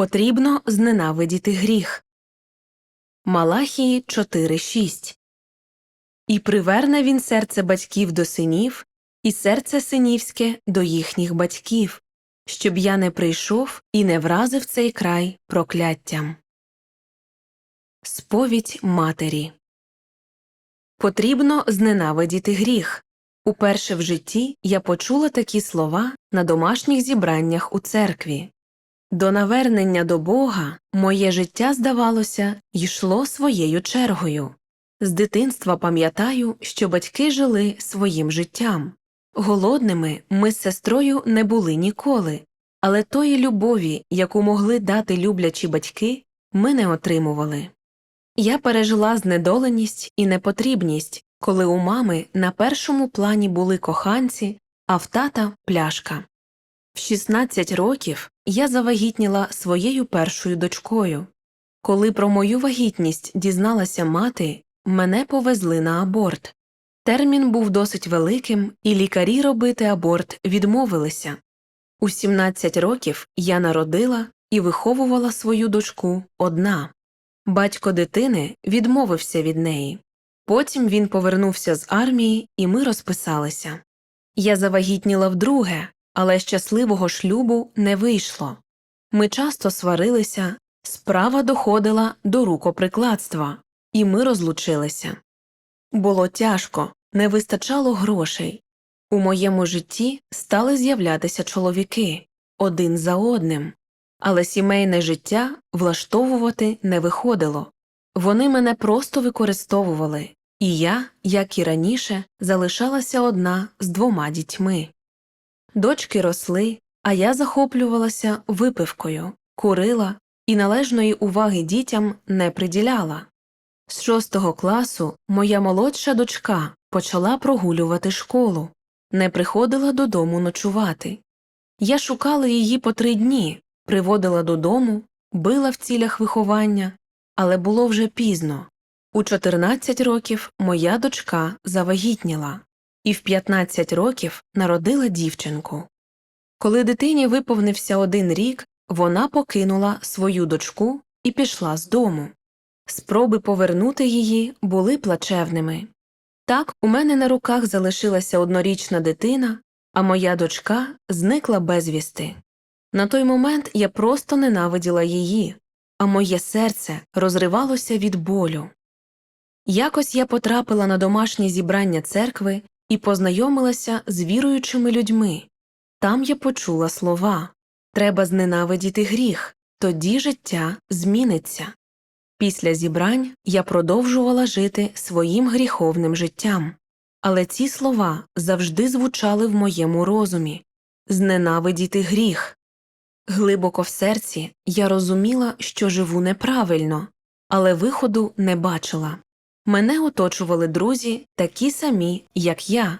Потрібно зненавидіти гріх. Малахії 4.6 І приверне він серце батьків до синів, і серце синівське до їхніх батьків, щоб я не прийшов і не вразив цей край прокляттям. Сповідь матері Потрібно зненавидіти гріх. Уперше в житті я почула такі слова на домашніх зібраннях у церкві. До навернення до Бога моє життя, здавалося, йшло своєю чергою. З дитинства пам'ятаю, що батьки жили своїм життям. Голодними ми з сестрою не були ніколи, але тої любові, яку могли дати люблячі батьки, ми не отримували. Я пережила знедоленість і непотрібність, коли у мами на першому плані були коханці, а в тата пляшка. В 16 років я завагітніла своєю першою дочкою. Коли про мою вагітність дізналася мати, мене повезли на аборт. Термін був досить великим, і лікарі робити аборт відмовилися. У 17 років я народила і виховувала свою дочку одна. Батько дитини відмовився від неї. Потім він повернувся з армії, і ми розписалися. Я завагітніла вдруге, але щасливого шлюбу не вийшло. Ми часто сварилися, справа доходила до рукоприкладства, і ми розлучилися. Було тяжко, не вистачало грошей. У моєму житті стали з'являтися чоловіки один за одним, але сімейне життя влаштовувати не виходило. Вони мене просто використовували, і я, як і раніше, залишалася одна з двома дітьми. Дочки росли, а я захоплювалася випивкою, курила і належної уваги дітям не приділяла. З шостого класу моя молодша дочка почала прогулювати школу, не приходила додому ночувати. Я шукала її по три дні, приводила додому, била в цілях виховання, але було вже пізно. У 14 років моя дочка завагітніла, і в 15 років народила дівчинку. Коли дитині виповнився один рік, вона покинула свою дочку і пішла з дому. Спроби повернути її були плачевними. Так, у мене на руках залишилася однорічна дитина, а моя дочка зникла безвісти. На той момент я просто ненавиділа її, а моє серце розривалося від болю. Якось я потрапила на домашнє зібрання церкви і познайомилася з віруючими людьми. Там я почула слова Треба зненавидіти гріх, тоді життя зміниться. Після зібрань я продовжувала жити своїм гріховним життям, але ці слова завжди звучали в моєму розумі зненавидіти гріх. Глибоко в серці я розуміла, що живу неправильно, але виходу не бачила. Мене оточували друзі такі самі, як я.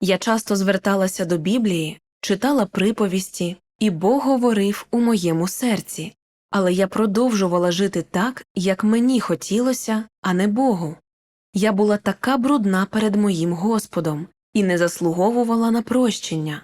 Я часто зверталася до Біблії, читала приповісті, і Бог говорив у моєму серці, але я продовжувала жити так, як мені хотілося, а не Богу. Я була така брудна перед моїм Господом і не заслуговувала на прощення.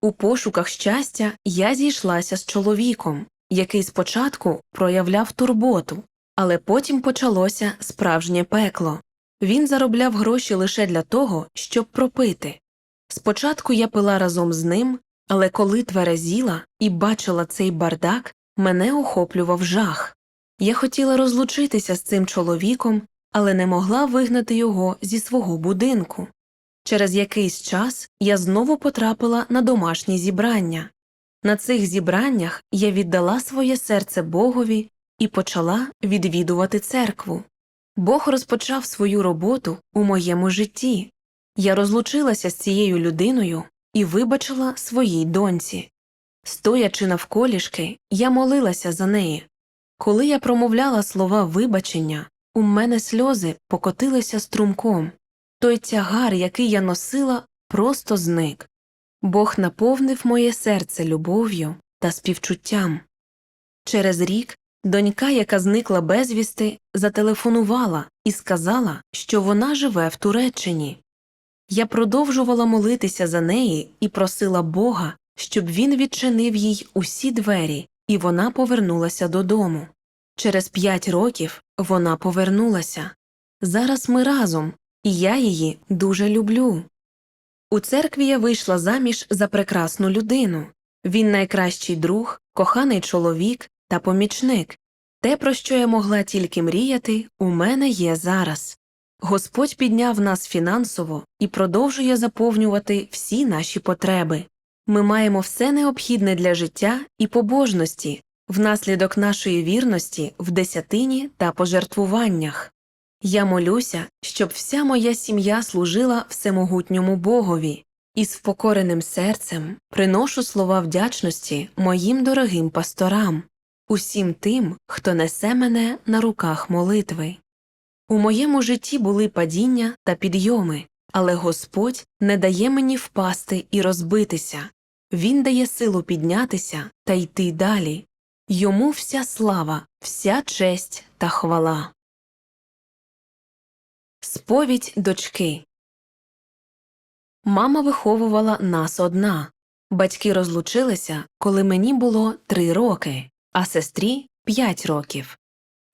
У пошуках щастя я зійшлася з чоловіком, який спочатку проявляв турботу, але потім почалося справжнє пекло. Він заробляв гроші лише для того, щоб пропити. Спочатку я пила разом з ним, але коли тверезіла і бачила цей бардак, мене охоплював жах. Я хотіла розлучитися з цим чоловіком, але не могла вигнати його зі свого будинку. Через якийсь час я знову потрапила на домашні зібрання. На цих зібраннях я віддала своє серце Богові і почала відвідувати церкву. Бог розпочав свою роботу у моєму житті. Я розлучилася з цією людиною і вибачила своїй доньці. Стоячи навколішки, я молилася за неї. Коли я промовляла слова вибачення, у мене сльози покотилися струмком. Той тягар, який я носила, просто зник. Бог наповнив моє серце любов'ю та співчуттям. Через рік донька, яка зникла безвісти, зателефонувала і сказала, що вона живе в Туреччині. Я продовжувала молитися за неї і просила Бога, щоб він відчинив їй усі двері, і вона повернулася додому. Через п'ять років вона повернулася. Зараз ми разом, і я її дуже люблю. У церкві я вийшла заміж за прекрасну людину. Він найкращий друг, коханий чоловік та помічник. Те, про що я могла тільки мріяти, у мене є зараз. Господь підняв нас фінансово і продовжує заповнювати всі наші потреби. Ми маємо все необхідне для життя і побожності внаслідок нашої вірності в десятині та пожертвуваннях. Я молюся, щоб вся моя сім'я служила всемогутньому Богові, і з впокореним серцем приношу слова вдячності моїм дорогим пасторам, усім тим, хто несе мене на руках молитви. У моєму житті були падіння та підйоми, але Господь не дає мені впасти і розбитися. Він дає силу піднятися та йти далі. Йому вся слава, вся честь та хвала. Сповідь дочки Мама виховувала нас одна. Батьки розлучилися, коли мені було три роки, а сестрі п'ять років.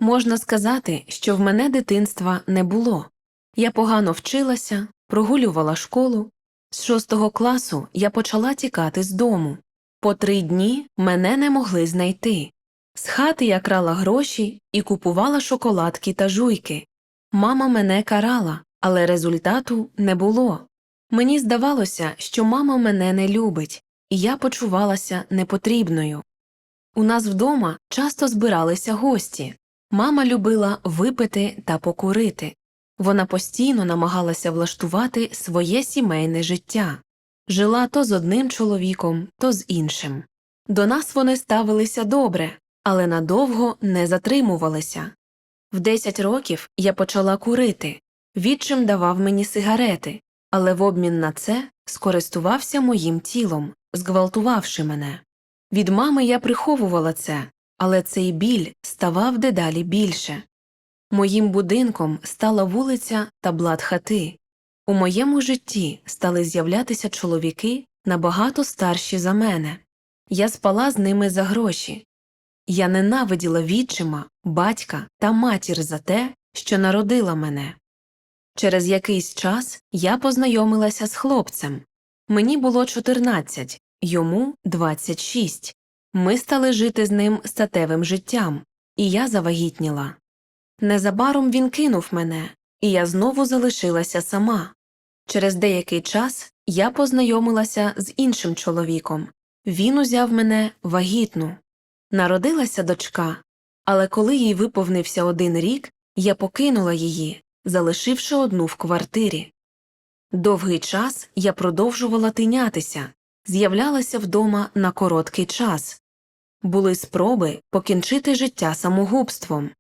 Можна сказати, що в мене дитинства не було. Я погано вчилася, прогулювала школу. З шостого класу я почала тікати з дому. По три дні мене не могли знайти. З хати я крала гроші і купувала шоколадки та жуйки. Мама мене карала, але результату не було. Мені здавалося, що мама мене не любить, і я почувалася непотрібною. У нас вдома часто збиралися гості. Мама любила випити та покурити. Вона постійно намагалася влаштувати своє сімейне життя. Жила то з одним чоловіком, то з іншим. До нас вони ставилися добре, але надовго не затримувалися. В 10 років я почала курити. Відчим давав мені сигарети, але в обмін на це скористувався моїм тілом, зґвалтувавши мене. Від мами я приховувала це, але цей біль ставав дедалі більше. Моїм будинком стала вулиця та блат хати. У моєму житті стали з'являтися чоловіки набагато старші за мене. Я спала з ними за гроші. Я ненавиділа відчима, батька та матір за те, що народила мене. Через якийсь час я познайомилася з хлопцем. Мені було 14, йому 26. Ми стали жити з ним статевим життям, і я завагітніла. Незабаром він кинув мене, і я знову залишилася сама. Через деякий час я познайомилася з іншим чоловіком. Він узяв мене вагітну. Народилася дочка, але коли їй виповнився один рік, я покинула її, залишивши одну в квартирі. Довгий час я продовжувала тинятися, з'являлася вдома на короткий час. Були спроби покінчити життя самогубством.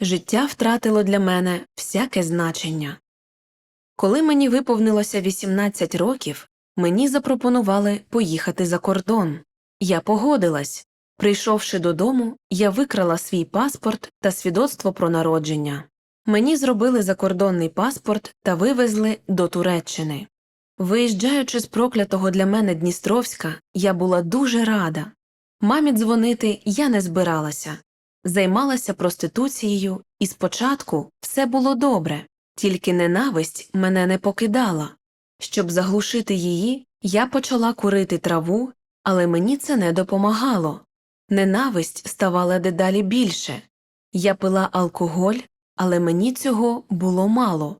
Життя втратило для мене всяке значення. Коли мені виповнилося 18 років, мені запропонували поїхати за кордон. Я погодилась. Прийшовши додому, я викрала свій паспорт та свідоцтво про народження. Мені зробили закордонний паспорт та вивезли до Туреччини. Виїжджаючи з проклятого для мене Дністровська, я була дуже рада. Мамі дзвонити я не збиралася, займалася проституцією, і спочатку все було добре, тільки ненависть мене не покидала. Щоб заглушити її, я почала курити траву, але мені це не допомагало. Ненависть ставала дедалі більше. Я пила алкоголь, але мені цього було мало.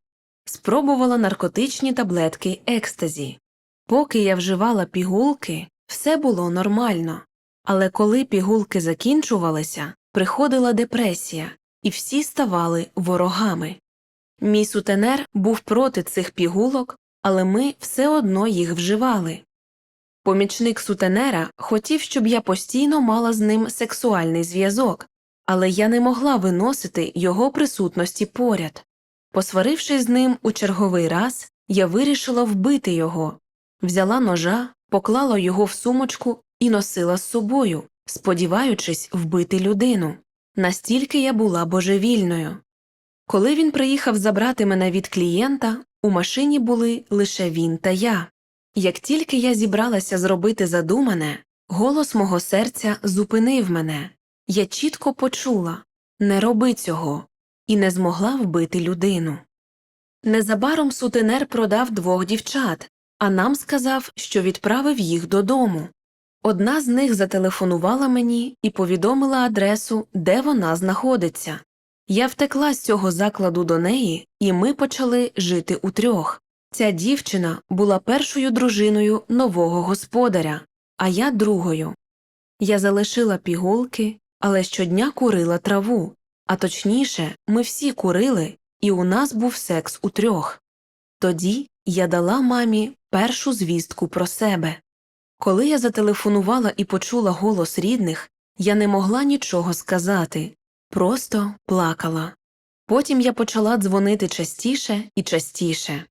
Спробувала наркотичні таблетки екстазі. Поки я вживала пігулки, все було нормально. Але коли пігулки закінчувалися, приходила депресія, і всі ставали ворогами. Мій сутенер був проти цих пігулок, але ми все одно їх вживали. Помічник сутенера хотів, щоб я постійно мала з ним сексуальний зв'язок, але я не могла виносити його присутності поряд. Посварившись з ним у черговий раз, я вирішила вбити його, взяла ножа, поклала його в сумочку і носила з собою, сподіваючись вбити людину. Настільки я була божевільною. Коли він приїхав забрати мене від клієнта, у машині були лише він та я. Як тільки я зібралася зробити задумане, Голос мого серця зупинив мене. Я чітко почула не роби цього, і не змогла вбити людину. Незабаром сутенер продав двох дівчат, а нам сказав, що відправив їх додому. Одна з них зателефонувала мені і повідомила адресу, де вона знаходиться. Я втекла з цього закладу до неї, і ми почали жити утрьох. Ця дівчина була першою дружиною нового господаря, а я другою. Я залишила пігулки, але щодня курила траву, а точніше, ми всі курили, і у нас був секс утрьох. Тоді я дала мамі першу звістку про себе. Коли я зателефонувала і почула голос рідних, я не могла нічого сказати, просто плакала. Потім я почала дзвонити частіше і частіше.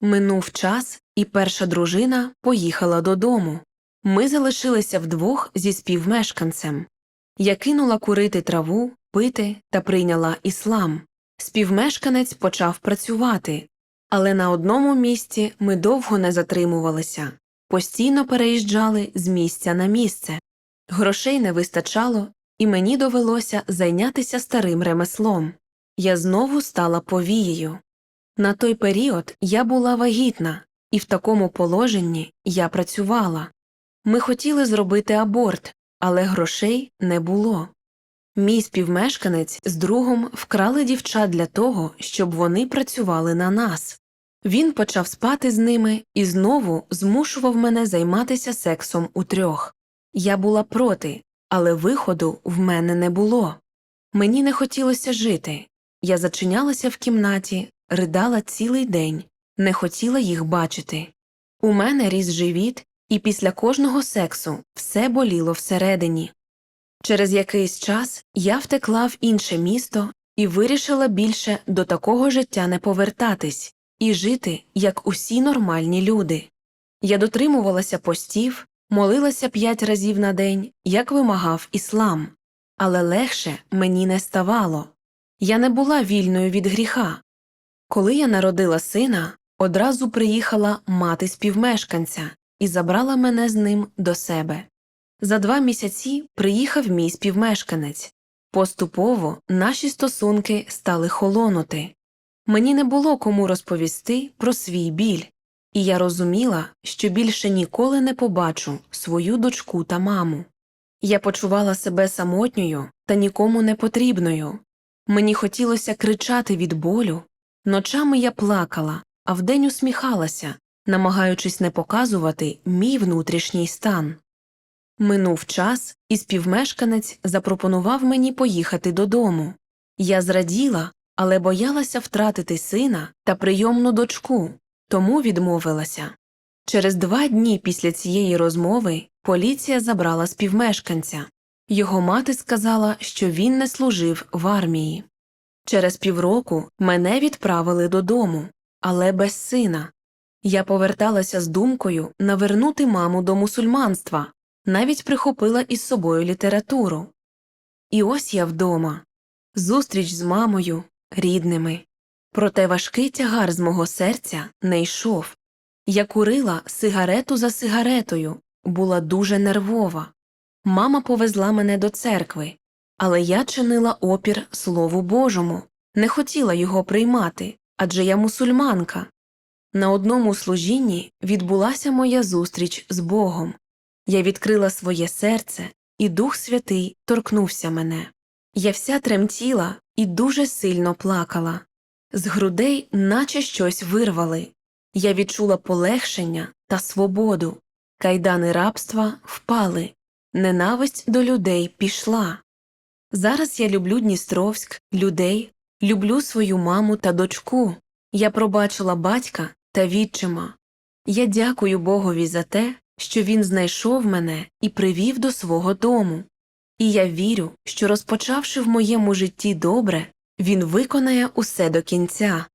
Минув час, і перша дружина поїхала додому. Ми залишилися вдвох зі співмешканцем. Я кинула курити траву, пити та прийняла іслам. Співмешканець почав працювати, але на одному місці ми довго не затримувалися, постійно переїжджали з місця на місце. Грошей не вистачало, і мені довелося зайнятися старим ремеслом. Я знову стала повією. На той період я була вагітна, і в такому положенні я працювала. Ми хотіли зробити аборт, але грошей не було. Мій співмешканець з другом вкрали дівчат для того, щоб вони працювали на нас. Він почав спати з ними і знову змушував мене займатися сексом утрьох. Я була проти, але виходу в мене не було. Мені не хотілося жити. Я зачинялася в кімнаті, ридала цілий день, не хотіла їх бачити. У мене ріс живіт, і після кожного сексу все боліло всередині. Через якийсь час я втекла в інше місто і вирішила більше до такого життя не повертатись і жити, як усі нормальні люди. Я дотримувалася постів, молилася п'ять разів на день, як вимагав іслам, але легше мені не ставало. Я не була вільною від гріха. Коли я народила сина, одразу приїхала мати співмешканця і забрала мене з ним до себе. За два місяці приїхав мій співмешканець. Поступово наші стосунки стали холонути. Мені не було кому розповісти про свій біль, і я розуміла, що більше ніколи не побачу свою дочку та маму. Я почувала себе самотньою та нікому не потрібною. Мені хотілося кричати від болю. Ночами я плакала, а вдень усміхалася, намагаючись не показувати мій внутрішній стан. Минув час, і співмешканець запропонував мені поїхати додому. Я зраділа, але боялася втратити сина та прийомну дочку, тому відмовилася. Через два дні після цієї розмови поліція забрала співмешканця. Його мати сказала, що він не служив в армії. Через півроку мене відправили додому, але без сина. Я поверталася з думкою навернути маму до мусульманства, навіть прихопила із собою літературу. І ось я вдома зустріч з мамою, рідними. Проте важкий тягар з мого серця не йшов. Я курила сигарету за сигаретою, була дуже нервова. Мама повезла мене до церкви, але я чинила опір Слову Божому, не хотіла його приймати адже я мусульманка. На одному служінні відбулася моя зустріч з Богом. Я відкрила своє серце, і Дух Святий торкнувся мене. Я вся тремтіла і дуже сильно плакала. З грудей наче щось вирвали. Я відчула полегшення та свободу. Кайдани рабства впали, ненависть до людей пішла. Зараз я люблю Дністровськ, людей, люблю свою маму та дочку. Я пробачила батька та відчима. Я дякую Богові за те, що він знайшов мене і привів до свого дому. І я вірю, що розпочавши в моєму житті добре, він виконає усе до кінця.